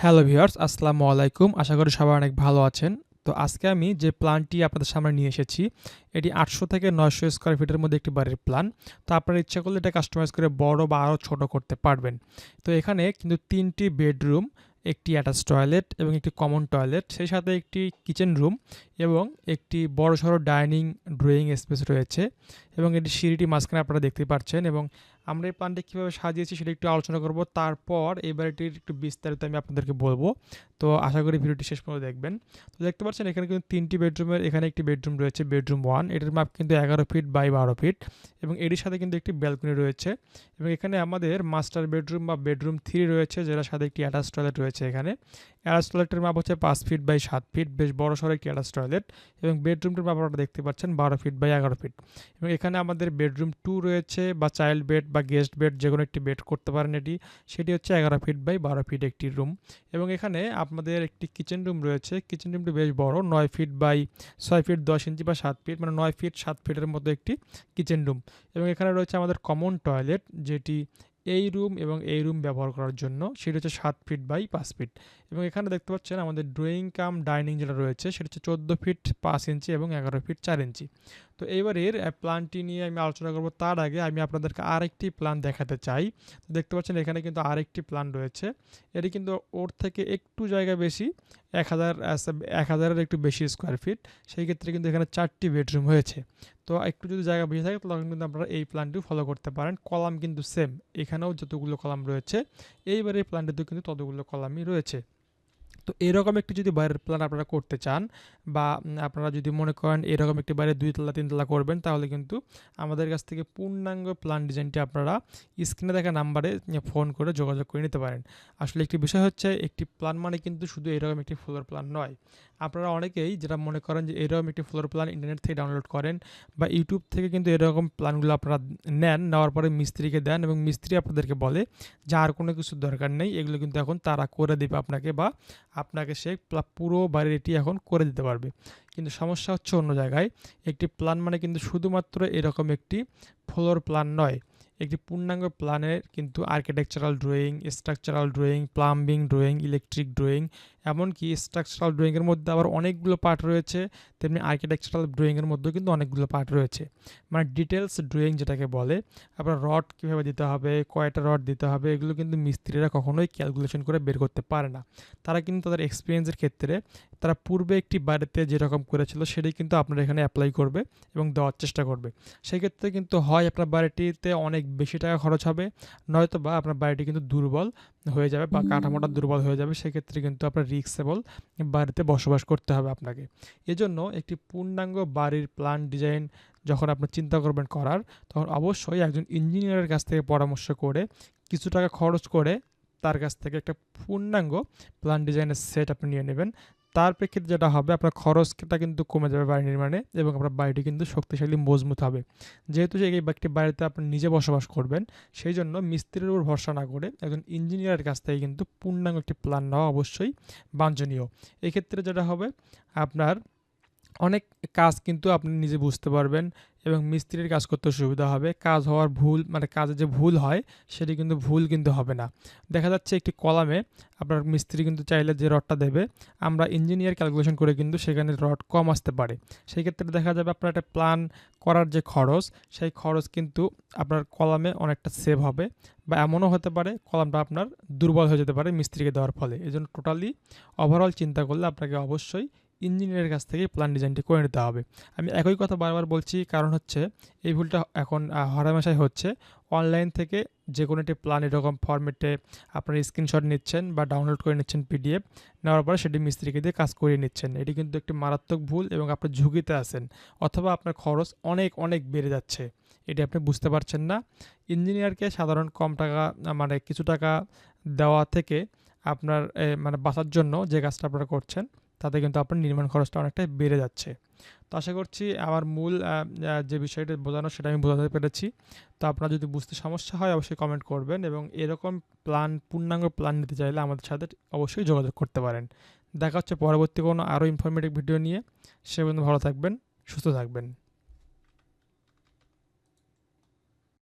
Hello viewers আসসালামু আলাইকুম। আশা করি সবাই অনেক ভালো আছেন। তো আজকে আমি যে প্ল্যানটি আপনাদের সামনে নিয়ে এসেছি, এটি আটশো থেকে নয়শো স্কোয়ার ফিটের মধ্যে একটি বাড়ির প্ল্যান তো আপনার ইচ্ছা করলে এটা কাস্টমাইজ করে বড় বা আরও ছোটো করতে পারবেন। তো এখানে কিন্তু তিনটি বেডরুম একটি অ্যাটাচ টয়লেট এবং একটি কমন টয়লেট সেই সাথে একটি কিচেন রুম এবং একটি বড় সড়ো ডাইনিং ড্রয়িং স্পেস রয়েছে এবং এটি সিঁড়িটি মাঝখানে আপনারা দেখতে পাচ্ছেন এবং আমরা এই প্ল্যানটি কীভাবে সাজিয়েছি সেটা একটু আলোচনা করব। তারপর এই বাড়িটির একটু বিস্তারিত আমি আপনাদেরকে বলব। তো আশা করি ভিডিওটি শেষ পর্যন্ত দেখবেন। তো দেখতে পাচ্ছেন এখানে কিন্তু তিনটি বেডরুমের, এখানে একটি বেডরুম রয়েছে, বেডরুম ওয়ান। এটার মাপ কিন্তু এগারো ফিট বাই বারো ফিট এবং এটির সাথে কিন্তু একটি ব্যালকনি রয়েছে এবং এখানে আমাদের মাস্টার বেডরুম বা বেডরুম থ্রি রয়েছে, যেটার সাথে একটি অ্যাটাচ টয়লেট রয়েছে এখানে। অ্যাটাচ টয়লেটের মাপ হচ্ছে পাঁচ ফিট বাই সাত ফিট, বেশ বড় সড়ো একটি অ্যাটাচ টয়লেট এবং বেডরুমটির মাপ আপনারা দেখতে পাচ্ছেন বারো ফিট বাই এগারো ফিট। এবং এখানে আমাদের বেডরুম টু রয়েছে বা চাইল্ড বেড বা গেস্ট বেড যে কোনো একটি বেড করতে পারেন এটি। সেটি হচ্ছে এগারো ফিট বাই বারো ফিট একটি রুম। এবং এখানে আপনাদের একটি কিচেন রুম রয়েছে। কিচেন রুমটি বেশ বড়, নয় ফিট বাই ছয় ফিট দশ ইঞ্চি বা সাত ফিট মানে নয় ফিট সাত ফিটের মধ্যে একটি কিচেন রুম। এবং এখানে রয়েছে আমাদের কমন টয়লেট যেটি এই রুম এবং এই রুম ব্যবহার করার জন্য সেটা হচ্ছে সাত ফিট বাই পাঁচ ফিট এবং এখানে দেখতে পাচ্ছেন আমাদের ড্রয়িং কাম ডাইনিং যেটা রয়েছে সেটা হচ্ছে চোদ্দ ফিট পাঁচ ইঞ্চি এবং এগারো ফিট চার ইঞ্চি তো এবারের প্ল্যানটি নিয়ে আমি আলোচনা করব তার আগে আমি আপনাদেরকে আরেকটি প্ল্যান দেখাতে চাই। তো দেখতে পাচ্ছেন এখানে কিন্তু আরেকটি প্ল্যান রয়েছে। এটি কিন্তু ওর থেকে একটু জায়গা বেশি, এক হাজার এক হাজারের একটু বেশি স্কোয়ার ফিট সেই ক্ষেত্রে কিন্তু এখানে চারটি বেডরুম হয়েছে। তো একটু যদি জায়গা বেশি থাকে তখন কিন্তু আপনারা এই প্ল্যানটি ফলো করতে পারেন। কলাম কিন্তু সেম এখানেও যতগুলো কলাম রয়েছে এইবারে এই প্ল্যানটিতেও কিন্তু ততগুলো কলামই রয়েছে। তো এরকম একটি যদি বাইরের প্ল্যান আপনারা করতে চান বা আপনারা যদি মনে করেন এরকম একটি বাইরে দুইতলা তিনতলা করবেন, তাহলে কিন্তু আমাদের কাছ থেকে পূর্ণাঙ্গ প্ল্যান ডিজাইনটি আপনারা স্ক্রিনে দেখা নাম্বারে ফোন করে যোগাযোগ করে নিতে পারেন। আসলে একটি বিষয় হচ্ছে, একটি প্ল্যান মানে কিন্তু শুধু এরকম একটি ফ্লোর প্ল্যান নয়। আপনারা অনেকেই যেটা মনে করেন যে এরকম একটি ফ্লোর প্ল্যান ইন্টারনেট থেকে ডাউনলোড করেন বা ইউটিউব থেকে কিন্তু এরকম প্ল্যানগুলো আপনারা নেন, নেওয়ার পরে মিস্ত্রিকে দেন এবং মিস্ত্রি আপনাদেরকে বলে যে আর কোনো কিছু দরকার নেই, এগুলো কিন্তু এখন তারা করে দেবে আপনাকে বা আপনাকে সে পুরো বাড়িটি এখন করে দিতে পারবে। কিন্তু সমস্যা হচ্ছে অন্য জায়গায়। একটি প্ল্যান মানে কিন্তু শুধুমাত্র এরকম একটি ফ্লোর প্ল্যান নয়। একটি পূর্ণাঙ্গ প্ল্যানের কিন্তু architectural drawing structural drawing plumbing drawing electric drawing এমনকি স্ট্রাকচারাল ড্রয়িংয়ের মধ্যে আবার অনেকগুলো পার্ট রয়েছে, তেমনি আর্কিটেকচারাল ড্রয়িংয়ের মধ্যেও কিন্তু অনেকগুলো পার্ট রয়েছে। মানে ডিটেলস ড্রয়িং যেটাকে বলে, আপনার রড কীভাবে দিতে হবে, কয়টা রড দিতে হবে, এগুলো কিন্তু মিস্ত্রিরা কখনোই ক্যালকুলেশন করে বের করতে পারে না। তারা কিন্তু তাদের এক্সপিরিয়েন্সের ক্ষেত্রে, তারা পূর্বে একটি বাড়িতে যেরকম করেছিল, সেটাই কিন্তু আপনার এখানে অ্যাপ্লাই করবে এবং দেওয়ার চেষ্টা করবে। সেক্ষেত্রে কিন্তু হয় আপনার বাড়িটিতে অনেক বেশি টাকা খরচ হবে নয়তো বা আপনার বাড়িটি কিন্তু দুর্বল হয়ে যাবে বা কাঠামোটা দুর্বল হয়ে যাবে সেক্ষেত্রে কিন্তু আপনার রিক্সেবল বাড়িতে বসবাস করতে হবে আপনাকে। এজন্য একটি পূর্ণাঙ্গ বাড়ির প্ল্যান ডিজাইন যখন আপনি চিন্তা করবেন করার তখন অবশ্যই একজন ইঞ্জিনিয়ারের কাছ থেকে পরামর্শ করে কিছু টাকা খরচ করে তার কাছ থেকে একটা পূর্ণাঙ্গ প্ল্যান ডিজাইনের সেট আপনি নিয়ে নেবেন। তার প্রেক্ষিতে যেটা হবে, আপনার খরচটা কিন্তু কমে যাবে বাড়ি নির্মাণে এবং আপনার বাড়িটি কিন্তু শক্তিশালী, মজবুত হবে। যেহেতু সেই একটি বাড়িতে আপনি নিজে বসবাস করবেন, সেই জন্য মিস্ত্রির উপর ভরসা না করে একজন ইঞ্জিনিয়ারের কাছ থেকে কিন্তু পূর্ণাঙ্গ একটি প্ল্যান নেওয়া অবশ্যই বাঞ্ছনীয়। এক্ষেত্রে যেটা হবে, আপনার অনেক কাজ কিন্তু আপনি নিজে বুঝতে পারবেন এবং মিস্ত্রির কাজ করতে সুবিধা হবে। কাজ হওয়ার ভুল মানে কাজে যে ভুল হয়, সেটি কিন্তু ভুল কিন্তু হবে না। দেখা যাচ্ছে একটি কলামে আপনার মিস্ত্রি কিন্তু চাইলে যে রডটা দেবে, আমরা ইঞ্জিনিয়ার ক্যালকুলেশন করে কিন্তু সেখানে রড কম আসতে পারে। সেই ক্ষেত্রে দেখা যাবে আপনার একটা প্ল্যান করার যে খরচ, সেই খরচ কিন্তু আপনার কলামে অনেকটা সেভ হবে বা এমনও হতে পারে কলামটা আপনার দুর্বল হয়ে যেতে পারে মিস্ত্রিকে দেওয়ার ফলে। এই জন্য টোটালি ওভারঅল চিন্তা করলে আপনাকে অবশ্যই ইঞ্জিনিয়ারের কাছ থেকে প্ল্যান ডিজাইনটি করে নিতে হবে। আমি একই কথা বারবার বলছি, কারণ হচ্ছে এই ভুলটা এখন হরামেশাই হচ্ছে। অনলাইন থেকে যে কোনো একটি প্ল্যান এরকম ফর্মেটে আপনার স্ক্রিনশট নিচ্ছেন বা ডাউনলোড করে নিচ্ছেন পিডিএফ নেওয়ার পরে সেটি মিস্ত্রিকে দিয়ে কাজ করিয়ে নিচ্ছেন। এটি কিন্তু একটি মারাত্মক ভুল এবং আপনি ঝুঁকিতে আছেন, অথবা আপনার খরচ অনেক অনেক বেড়ে যাচ্ছে। এটি আপনি বুঝতে পারছেন না। ইঞ্জিনিয়ারকে সাধারণ কম টাকা মানে কিছু টাকা দেওয়া থেকে আপনার মানে বাঁচার জন্য যে কাজটা আপনারা করছেন তাতে কিন্তু আপনার নির্মাণ খরচটা অনেকটাই বেড়ে যাচ্ছে। তো আশা করছি আমার মূল যে বিষয়টা বোঝানো সেটা আমি বোঝাতে পেরেছি। তো আপনার যদি বুঝতে সমস্যা হয় অবশ্যই কমেন্ট করবেন এবং এরকম প্ল্যান পূর্ণাঙ্গ প্ল্যান নিতে চাইলে আমাদের সাথে অবশ্যই যোগাযোগ করতে পারেন। দেখা হচ্ছে পরবর্তী কোনো আরও ইনফরমেটিভ ভিডিও নিয়ে। সে পর্যন্ত ভালো থাকবেন, সুস্থ থাকবেন।